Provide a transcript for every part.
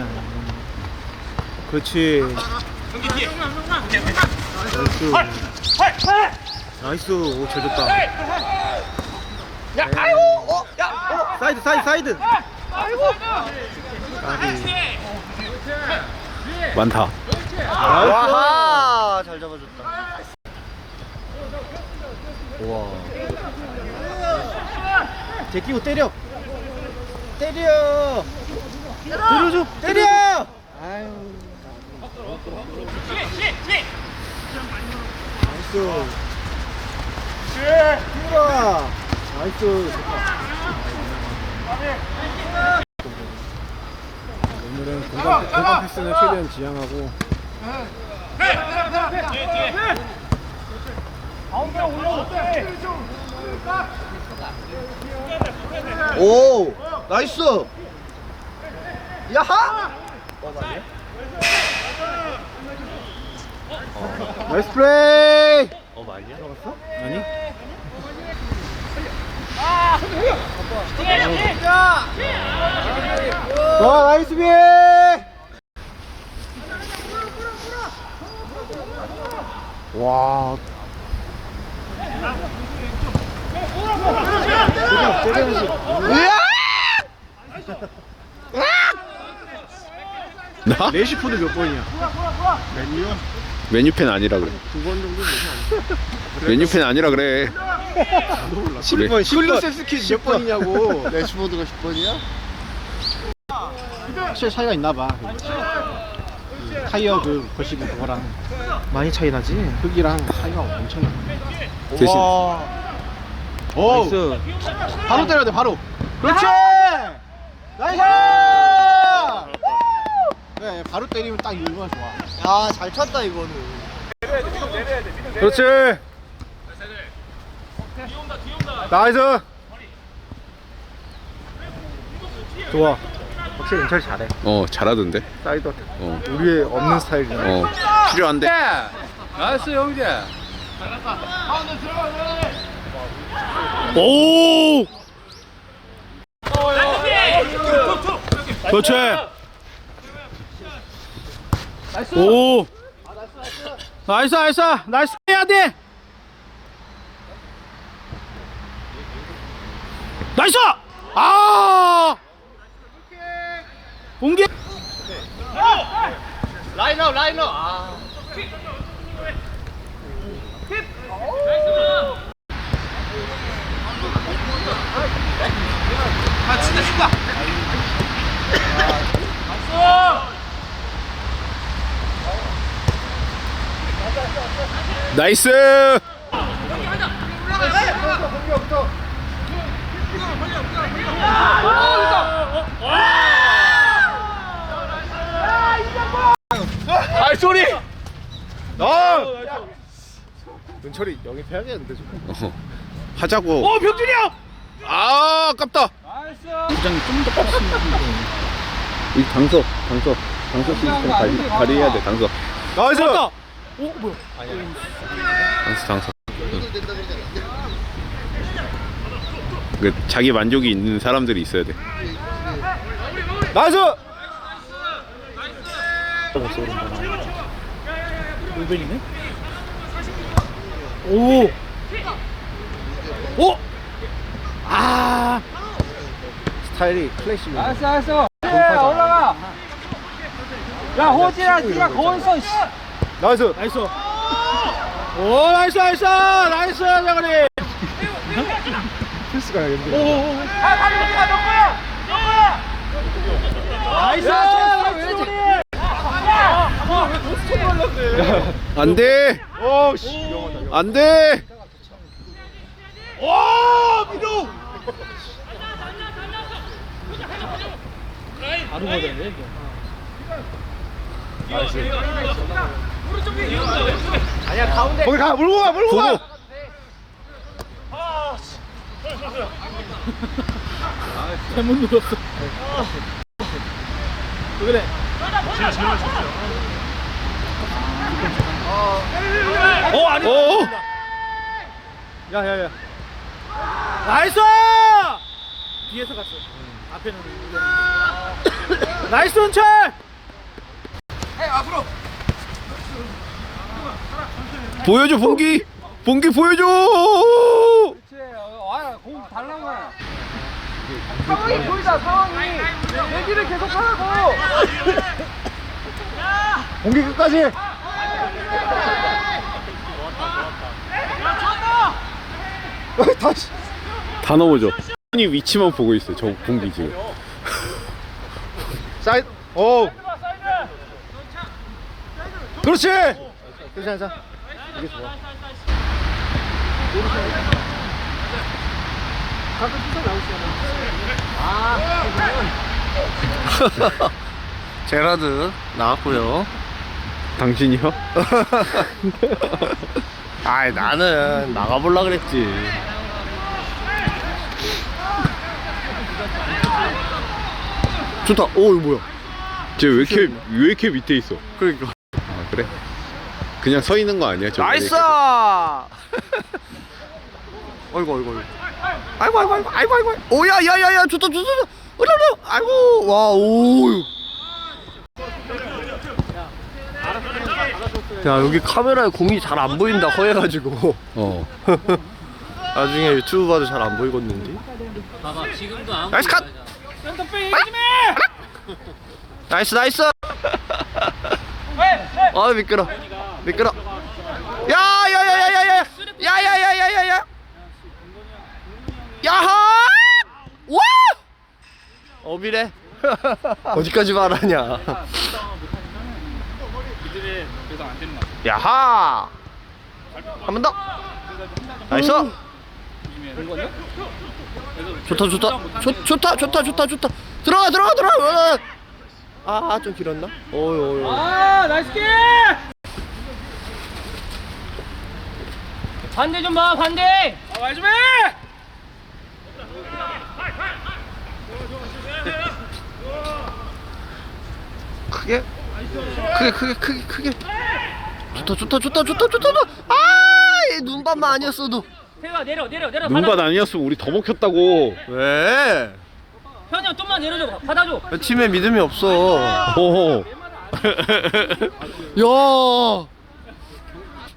아니야. 그렇지. 나이스. 나이스. 오, 잘 줬다. 야, 아이고, 어, 야, 어. 사이드, 사이드, 사이드. 아이고. 까비. 많다. 와하, 잘 잡아줬다. 와. 제끼고 때려. 때려. 들어줘. 때려. 아유. 나이스. 뛰어라. 나이스. 오늘은 공간, 공간 패스는 최대한 지향하고 오, 나이스. 야하. 나이스 플레이. 어 맞냐? 아니? 와 나이스 비! 와. 때려, 때려야지. 나? 레시포드 몇 번이야? 메뉴? 메뉴팬 아니라 그래. 두 번 정도 되지 메뉴팬 아니라 그래. 않나? 10번, 10번. 셀스키 몇 번이냐고. 레시보드가 10번이야? 확실히 차이가 있나 봐. 그 타이어 그 거시기 그거랑 많이 차이 나지? 흙이랑 차이가 엄청 나. 대신 오! 나이스. 바로 때려야 돼, 바로. 그렇지! 나이스! 네, 바로 때리면 딱 이거가 좋아. 야, 잘 찼다 이거는. 그렇지. 나이스. 좋아. 확실히 인철 잘해. 어 잘하던데. 사이드 어. 우리의 없는 스타일이잖아. 어 필요한데. 나이스 형제 오. 그렇지. 오. 나이스 나이스 나이스 해야 돼. 나이스. 아. 공개. 라인업, 라인업. 아. 나이스. 아이 소리. 아. 은철이 영입해야겠는데 좀. 어, 하자고. 어 병준이 형. 아 아깝다. 입장이 좀더 빡치는 이 당석 당석 당석 시스템 관리 관리해야 돼 당석. 나이스. 오 뭐야? 당석 당석. 그 자기 만족이 있는 사람들이 있어야 돼. 나이스. 울벤이네. 오. 오. 아. 스타일이 클래식이네. 나이스 나이스 예 올라가 야 호지야 니가 거기서 씨. 나이스. 나이스. 오 나이스 나이스 나이스 장거리. 패스가 연결. 오. 나이스. 안 돼. 오 씨. 안 돼. 와 민호. 바로 가야 이거. 나이스. 아니야 가운데. 거기 가 물고 가 물고 가. 잘못 눌렀어. 왜 그래? 어 아니. 오. 야야야. 나이스! 뒤에서 갔어. 앞에는. 이거. 나이스 원철 보여줘 봉기 봉기 보여줘 그렇지. 아, 공 달라고 해. 상황이 보이자, 상황이. 얘기를 계속 하라고. 공기 끝까지 다시 다 넘어져 이 위치만 보고 있어 저 봉기 지금 사이드 오 그렇지 그렇지 않자 이게 좋아. 가끔 삐져 나오시잖아. 제라드 나왔고요. 당신이요? 아이 나는 나가볼라 그랬지. 좋다. 오 이거 뭐야? 쟤 왜 이렇게 왜 이렇게 밑에 있어? 그러니까. 아 그래? 그냥 서 있는 거 아니야? 저 나이스! 어이구 어이구 아이고. 아이고 아이고 아이고 아이고 오야 야야야 좋다 좋다 좋다. 어려워 아이고 와오. 야 여기 카메라에 공이 잘 안 보인다 허해가지고. 어. 나중에 유튜브 봐도 잘 안 보이겠는데? 나이스 컷! 나이스 나이스! 아 미끄러 미끄러. 야야야야야야. 야야야야야야. 야하! 와! 어비래. 어디까지 말하냐. 야하! 한 번 더. 나이스. 좋다 좋다. 좋, 좋다 좋다 좋다 좋다. 들어가 들어가 들어가. 아 좀 길었나? 어이 어이. 아, 나이스 킥! 반대 좀 봐, 반대! 아, 말 좀 해! 크게 크게 크게 크게 크게 좋다 좋다 좋다 좋다 좋다 좋다 아이 눈밥만 아니었어도 태가 내려, 내려, 내려. 눈밭 아니었으면 우리 더 먹혔다고 왜 현이 형 좀만 내려줘, 받아줘. 팀에 믿음이 없어 오호 야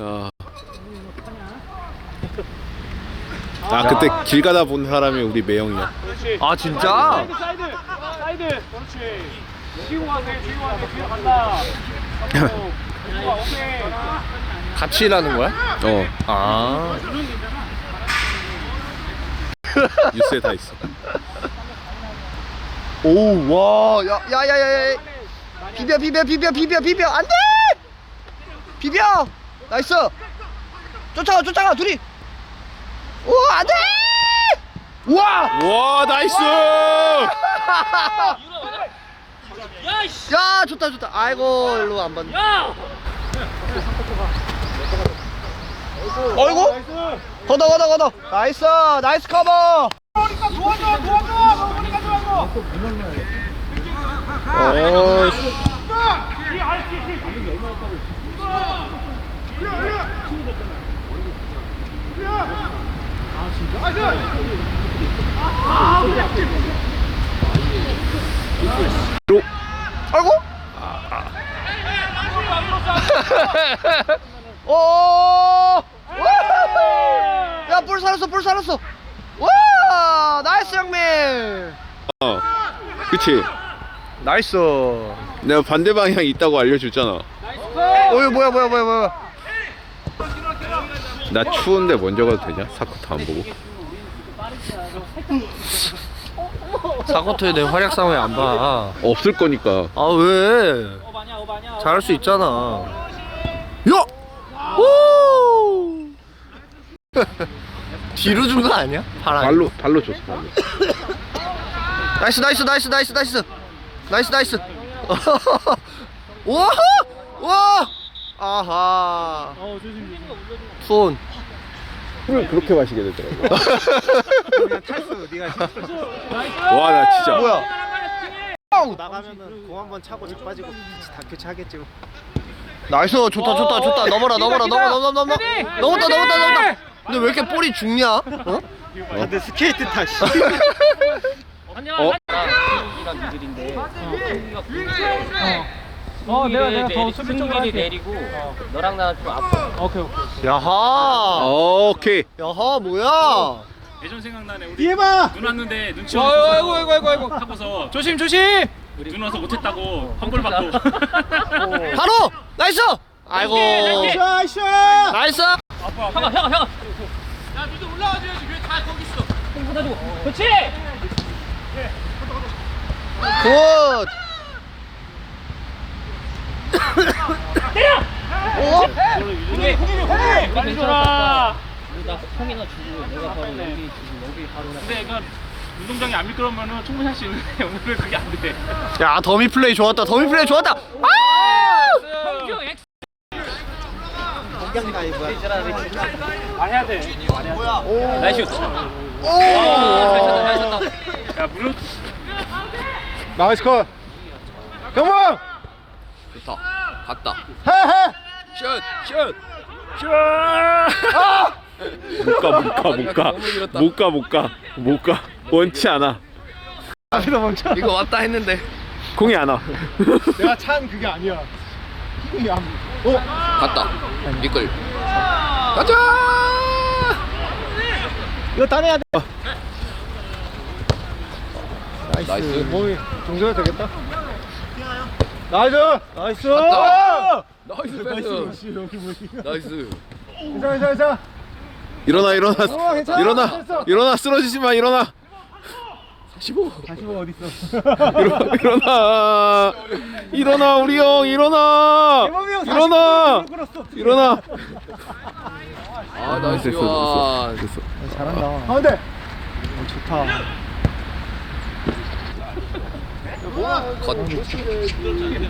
아. 아 그때 길 가다 본 사람이 우리 매형이야. 아 진짜? 사이드, 사이드. 그렇지. 쥐고 가세요, 쥐고 가세요, 쥐고 간다. 좋아, 오케이. 같이 일하는 거야? 어. 아. 뉴스에 다 있어. 오와야야 야 야. 비벼 비벼 비벼 비벼 비벼. 안 돼! 비벼! 나이스! 쫓아가 쫓아가 둘이 오 안돼 우와 와 나이스 야, 씨! 야 좋다 좋다 아이고 일로 안 봤네 야! 어이구 걷어 걷어 걷어 나이스 나이스 커버 도와줘, 도와줘, 도와줘! 머리가 도와줘! 어 아이고 오 야볼 살았어 볼 살았어 와 나이스 형님 어 그치 나이스 내가 반대 방향 있다고 알려줬잖아 어이 뭐야 뭐야 뭐야 뭐야 나 추운데 먼저 가도 되냐? 사쿠타 안 보고 사고토에 내 활약상 왜안 봐? 없을 거니까 아 왜? 잘할 수 있잖아. 야! 오! 뒤로 준 거 아니야? 바람. 발로 발로 줬어 발로 나이스 나이스 나이스 나이스 나이스 나이스 나이스. 와! 와! 아하. 어, 조심. 손. 술을 그렇게 마시게 되더라고 그냥 탈수 네가 와 나 진짜 뭐야? 나가면은 공 한번 차고 자빠지고 같이 다 교체하겠지 뭐. 나이스 좋다 좋다 좋다 넘어라 넘어라 넘어 넘어 넘어 넘었다 넘었다 넘었다. 근데 왜 이렇게 볼이 죽냐? 어? 다들 스케이트 타. 씨. 어? 어, 내가 내가 더 내리, 수비 쪽으로 승길이 할게. 내리고 너랑 나랑 좀 앞으로 오케이 오케이. 야하. 오케이. 야하 뭐야? 예전 생각나네. 우리 뒤에 봐! 눈 왔는데 눈치 아이고 없어서 아이고 아이고 아이고 아이고. 하고서 조심 조심. 눈 와서 못했다고 환불 받고. 바로 나이스. 아이고. 샤, 샤! 나이스. 형아 형아 형아 야 굿. 빨리 줘라. 나 형이나 주고 내가 바로 여기 주고 여기 바로 나 근데 이건 운동장이 안 미끄러우면 충분히 할 수 있는데 오늘은 그게 안 돼. 야 더미 플레이 좋았다. 더미 플레이 좋았다. 아 해야 돼. 나이스 오. 야 컷! 경범! 좋다. 갔다. 해, 해! 슛! 슛! 못 가, 못 가, 못 가. 못 가, 못 가. 못 가. 원치 않아. 앞에서 멈춰. 이거 왔다 했는데. 공이 안 와. 내가 찬 그게 아니야. 힘이 안. 어? 갔다. 미끌. 가자! 이거 따내야 돼. 나이스. 몸이 정도면 되겠다. 나이스! 나이스! 갔다. 나이스 나이스! 여기? 나이스. 괜찮아, 괜찮아, 괜찮아. 일어나, 일어나. 어, 괜찮아. 일어나. 됐어. 일어나. 쓰러지지 마. 일어나. 45. 다시 뭐 어디 있어? 일어나. 일어나. 일어나, 우리 형. 일어나. 대범이 형 일어나. 40 끌었어. 일어나. 아, 나이스. 됐어, 됐어. 됐어. 잘한다. 가운데. 어, 좋다.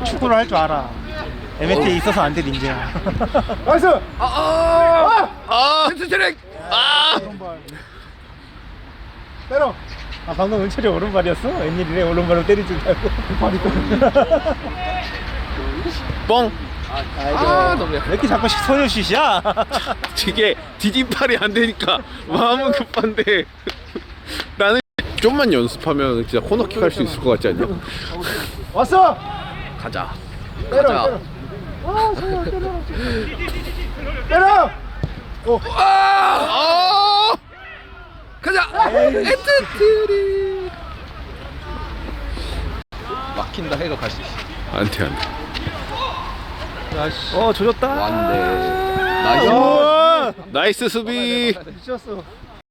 축구를 할 줄 알아. MF에 있어서 안 돼, 닌자야. 나이스! 아, 아, 아, 헤트트릭. 아, 때려! 아, 방금 은철이 오른발이었어? 웬일이래? 오른발로 때릴 줄 알고. 발이 뻥. 아, 너무 왜 이렇게 자꾸 소녀슛이야? 이게 디딤팔이 안 되니까 마음은 급한데 좀만 연습하면 진짜 코너킥 할 수 있을 것 같지 않냐? 왔어! 가자. 때려, 가자. 때려. 아, 때려. 때려! 오. 아, 아, 가자. 에트트리. 막힌다 해도 갈 수 있어. 안돼 안돼. 어, 조졌다. 완대. 나이스. 야, 나이스 수비. 미쳤어.